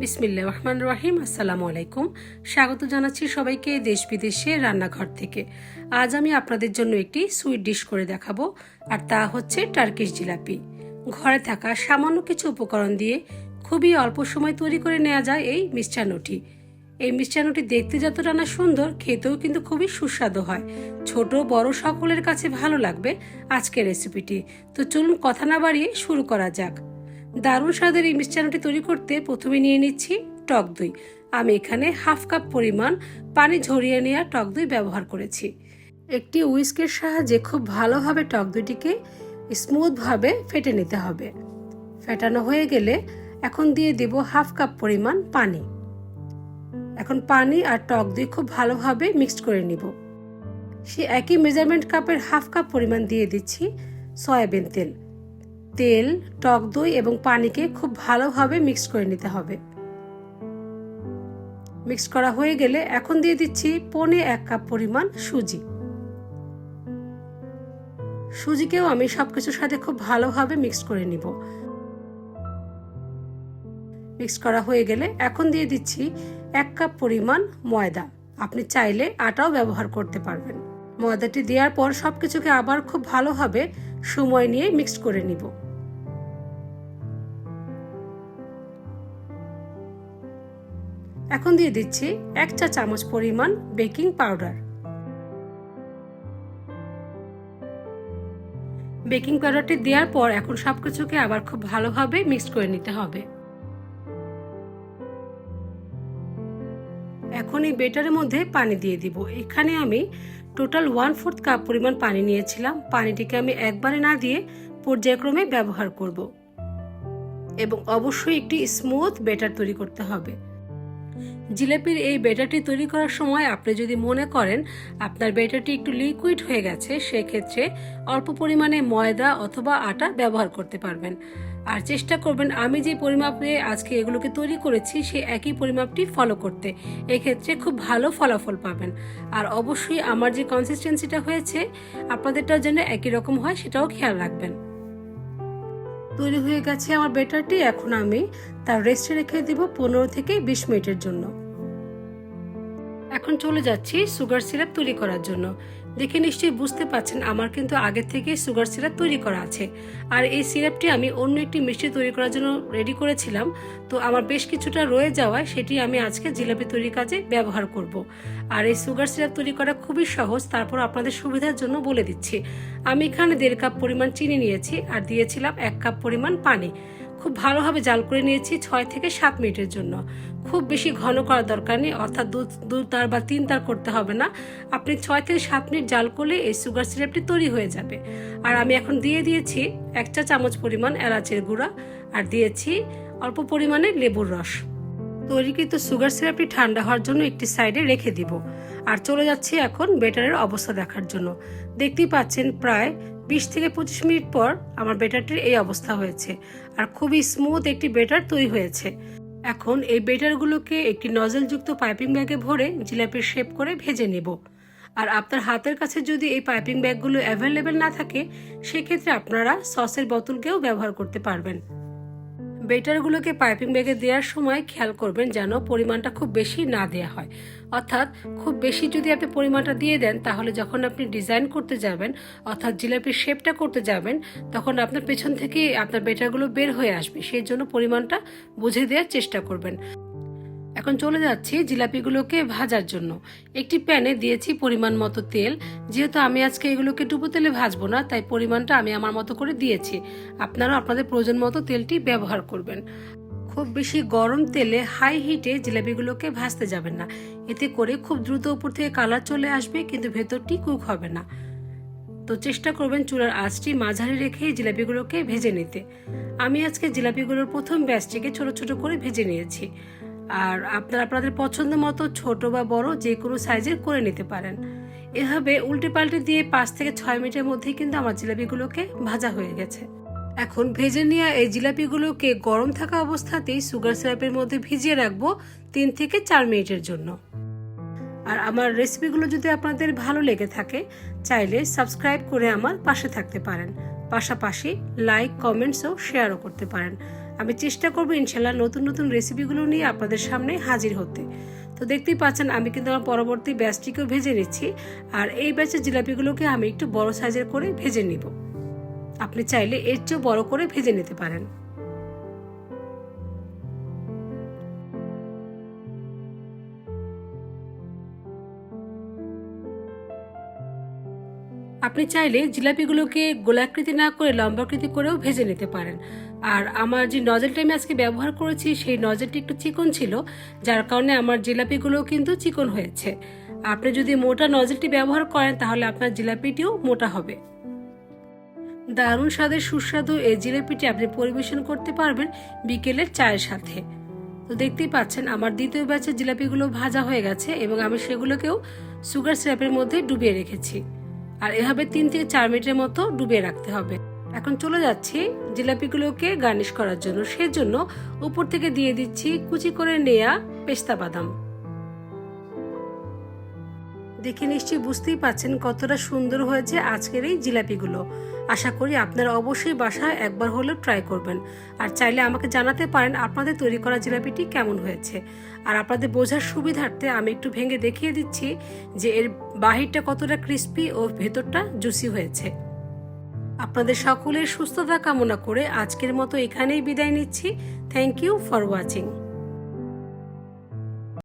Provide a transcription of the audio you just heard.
বিসমিল্লা রহমান রাহিম, আসসালামু আলাইকুম। স্বাগত জানাচ্ছি সবাইকে দেশ বিদেশে রান্নাঘর থেকে। আজ আমি আপনাদের জন্য একটি সুইট ডিশ করে দেখাবো, আর তা হচ্ছে টার্কিশ জিলাপি। ঘরে থাকা সামান্য কিছু উপকরণ দিয়ে খুবই অল্প সময় তৈরি করে নেওয়া যায় এই মিষ্টান্নটি এই মিষ্টান্নটি দেখতে যতটা না সুন্দর, খেতেও কিন্তু খুবই সুস্বাদু হয়। ছোট, বড় সকলের কাছে ভালো লাগবে আজকের রেসিপিটি। তো চলুন কথা না বাড়িয়ে শুরু করা যাক। দারুণ স্বাদের এই মিষ্টান্নটি তৈরি করতে প্রথমে নিয়ে নিচ্ছি টক দই। আমি এখানে হাফ কাপ পরিমাণ পানি ঝরিয়ে নেওয়া টক দই ব্যবহার করেছি। একটি উইস্কের সাহায্যে খুব ভালোভাবে টক দইটিকে স্মুথভাবে ফেটে নিতে হবে। ফেটানো হয়ে গেলে এখন দিয়ে দেব হাফ কাপ পরিমাণ পানি। এখন পানি আর টক দই খুব ভালোভাবে মিক্সড করে নিব। সে একই মেজারমেন্ট কাপের হাফ কাপ পরিমাণ দিয়ে দিচ্ছি সয়াবিন তেল। তেল, টক দই এবং পানিকে খুব ভালোভাবে মিক্স করে নিতে হবে। মিক্স করা হয়ে গেলে এখন দিয়ে দিচ্ছি পনে এক কাপ পরিমাণ সুজি। সুজিকেও আমি সবকিছুর সাথে খুব ভালোভাবে মিক্স করে নিব। মিক্স করা হয়ে গেলে এখন দিয়ে দিচ্ছি এক কাপ পরিমাণ ময়দা। আপনি চাইলে আটাও ব্যবহার করতে পারবেন। ময়দাটি দেওয়ার পর সবকিছুকে আবার খুব ভালোভাবে সময় নিয়ে মিক্স করে নিব। এখন দিয়ে দিচ্ছি এক চা চামচ পরিমাণ বেকিং পাউডার। বেকিং পাউডারটি দেওয়ার পর এখন সবকিছুকে আবার খুব ভালোভাবে মিক্স করে নিতে হবে। এখন এই বেটারের মধ্যে পানি দিয়ে দিব। এখানে আমি টোটাল ওয়ান ফোর্থ কাপ পরিমাণ পানি নিয়েছিলাম। পানিটিকে আমি একবারে না দিয়ে পর্যায়ক্রমে ব্যবহার করব। এবং অবশ্যই একটি স্মুথ বেটার তৈরি করতে হবে। জিলাপির এই বেটারটি তৈরি করার সময় আপনি যদি মনে করেন আপনার বেটারটি একটু লিকুইড হয়ে গেছে, সেক্ষেত্রে অল্প পরিমাণে ময়দা অথবা আটা ব্যবহার করতে পারবেন। আর চেষ্টা করবেন, আমি যে পরিমাপে আজকে এগুলোকে তৈরি করেছি, সেই একই পরিমাপটি ফলো করতে। এক্ষেত্রে খুব ভালো ফলাফল পাবেন। আর অবশ্যই আমার যে কনসিস্টেন্সিটা হয়েছে, আপনাদেরটার জন্য একই রকম হয়, সেটাও খেয়াল রাখবেন। তৈরি হয়ে গেছে আমার বেটারটি এখন আমি তার রেস্টে রেখে দিব পনেরো থেকে বিশ মিনিটের জন্য। এখন চলে যাচ্ছি সুগার সিরাপ তৈরি করার জন্য। দেখে নিশ্চয়ই বুঝতে পারছেন, আমার কিন্তু আগে থেকে সুগার সিরাপ তৈরি করা আছে। আর এই সিরাপটি আমি অন্য একটি মিষ্টি তৈরি করার জন্য রেডি করেছিলাম। তো আমার বেশ কিছুটা রয়ে যাওয়ায় সেটি আমি আজকে জিলাপি তৈরির কাজে ব্যবহার করব। আর এই সুগার সিরাপ তৈরি করা খুবই সহজ, তারপর আপনাদের সুবিধার জন্য বলে দিচ্ছি। আমি এখানে দেড় কাপ পরিমাণ চিনি নিয়েছি আর দিয়েছিলাম এক কাপ পরিমাণ পানি। খুব ভালোভাবে জাল করে নিয়েছি ছয় থেকে সাত মিনিটের জন্য। খুব বেশি ঘন করার দরকার নেই, অর্থাৎ দু দু তার বা তিন তার করতে হবে না। আপনি ছয় থেকে সাত মিনিট জাল করলে এই সুগার সিরাপটি তৈরি হয়ে যাবে। আর আমি এখন দিয়ে দিয়েছি এক চা চামচ পরিমাণ এলাচের গুঁড়া আর দিয়েছি অল্প পরিমাণে লেবুর রস। তৈরিকৃত সুগার সিরাপটি ঠান্ডা হওয়ার জন্য একটি সাইডে রেখে দিব। আর চলে যাচ্ছি এখন বেটারের অবস্থা দেখার জন্য। দেখতেই পাচ্ছেন প্রায় বিশ থেকে পঁচিশ মিনিট পর আমার বেটারটির এই অবস্থা হয়েছে আর খুবই স্মুথ একটি বেটার তৈরি হয়েছে। এখন এই বেটারগুলোকে একটি নজলযুক্ত পাইপিং ব্যাগে ভরে জিলাপির শেপ করে ভেজে নেব। আর আপনার হাতের কাছে যদি এই পাইপিং ব্যাগগুলো অ্যাভেলেবেল না থাকে, সেক্ষেত্রে আপনারা সসের বোতলকেও ব্যবহার করতে পারবেন। বেটারগুলোকে পাইপিং ব্যাগে দেওয়ার সময় খেয়াল করবেন যেন পরিমাণটা খুব বেশি না দেওয়া হয়। অর্থাৎ খুব বেশি যদি আপনি পরিমাণটা দিয়ে দেন, তাহলে যখন আপনি ডিজাইন করতে যাবেন, অর্থাৎ জিলাপির শেপটা করতে যাবেন, তখন আপনার পেছন থেকে আপনার বেটারগুলো বের হয়ে আসবে। সেই জন্য পরিমাণটা বুঝে দেওয়ার চেষ্টা করবেন। এখন চলে যাচ্ছি জিলাপিগুলোকে ভাজার জন্য। একটি প্যানে দিয়েছি পরিমাণ মতো তেল। যেহেতু আমি আজকে এগুলোকে ডুবো তেলে ভাজবো না, তাই পরিমাণটা আমি আমার মতো করে দিয়েছি। আপনারাও আপনাদের প্রয়োজন মতো তেলটি ব্যবহার করবেন। খুব বেশি গরম তেলে হাই হিটে জিলাপিগুলোকে ভাজতে যাবেন না। এতে করে খুব দ্রুত উপর থেকে কালার চলে আসবে, কিন্তু ভেতরটি কুক হবে না। তো চেষ্টা করবেন চুলার আঁচটি মাঝারি রেখে জিলাপিগুলোকে ভেজে নিতে। আমি আজকে জিলাপিগুলোর প্রথম ব্যাচটিকে ছোট ছোট করে ভেজে নিয়েছি। আর আপনারা আপনাদের পছন্দ মতো ছোট বা বড় যে কোনো সাইজের করে নিতে পারেন। এভাবে উল্টে পাল্টে দিয়ে পাঁচ থেকে ছয় মিনিটের মধ্যেই কিন্তু আমার জিলাপিগুলোকে ভাজা হয়ে গেছে। এখন ভেজে নেওয়া এই জিলাপিগুলোকে গরম থাকা অবস্থাতেই সুগার সিরাপের মধ্যে ভিজিয়ে রাখব তিন থেকে চার মিনিটের জন্য। আর আমার রেসিপিগুলো যদি আপনাদের ভালো লেগে থাকে, চাইলে সাবস্ক্রাইব করে আমার পাশে থাকতে পারেন। পাশাপাশি লাইক কমেন্টস ও শেয়ারও করতে পারেন। আমি চেষ্টা করব ইনশাল্লাহ নতুন নতুন রেসিপিগুলো নিয়ে আপনাদের সামনে হাজির হতে। তো দেখতেই পাচ্ছেন, আমি কিন্তু আমার পরবর্তী ব্যাচটিকেও ভেজে নিচ্ছি। আর এই ব্যাচের জিলাপিগুলোকে আমি একটু বড় সাইজের করে ভেজে নিব। আপনি চাইলে এর চেয়েও বড় করে ভেজে নিতে পারেন। আপনি চাইলে জিলাপিগুলোকে গোলাকৃতি না করে লম্বাকৃতি করেও ভেজে নিতে পারেন। আর আমার যে নজলটা আমি আজকে ব্যবহার করেছি, সেই নজলটি একটু চিকন ছিল, যার কারণে আমার জিলাপিগুলো কিন্তু চিকন হয়েছে। আপনি যদি মোটা নজলটি ব্যবহার করেন, তাহলে আপনার জিলাপিটিও মোটা হবে। দারুণ স্বাদের সুস্বাদু এই জিলাপিটি আপনি পরিবেশন করতে পারবেন বিকেলের চায়ের সাথে। তো দেখতেই পাচ্ছেন, আমার দ্বিতীয় ব্যাচের জিলাপিগুলো ভাজা হয়ে গেছে এবং আমি সেগুলোকেও সুগার সিরাপের মধ্যে ডুবিয়ে রেখেছি। আর এভাবে তিন থেকে চার মিনিটের মতো ডুবিয়ে রাখতে হবে। এখন চলে যাচ্ছি জিলাপিগুলোকে গার্নিশ করার জন্য। সেজন্য উপর থেকে দিয়ে দিচ্ছি কুচি করে নেয়া পেস্তা বাদাম। দেখে নিশ্চয়ই বুঝতেই পাচ্ছেন কতটা সুন্দর হয়েছে আজকের এই জিলাপিগুলো। আশা করি আপনারা অবশ্যই বাসায় একবার হলেও ট্রাই করবেন। আর চাইলে আমাকে জানাতে পারেন আপনাদের তৈরি করা জিলাপিটি কেমন হয়েছে। আর আপনাদের বোঝার সুবিধার্থে আমি একটু ভেঙে দেখিয়ে দিচ্ছি যে এর বাহিরটা কতটা ক্রিস্পি ও ভেতরটা জুসি হয়েছে। আপনাদের সকলের সুস্থতা কামনা করে আজকের মতো এখানেই বিদায় নিচ্ছি। Thank you for watching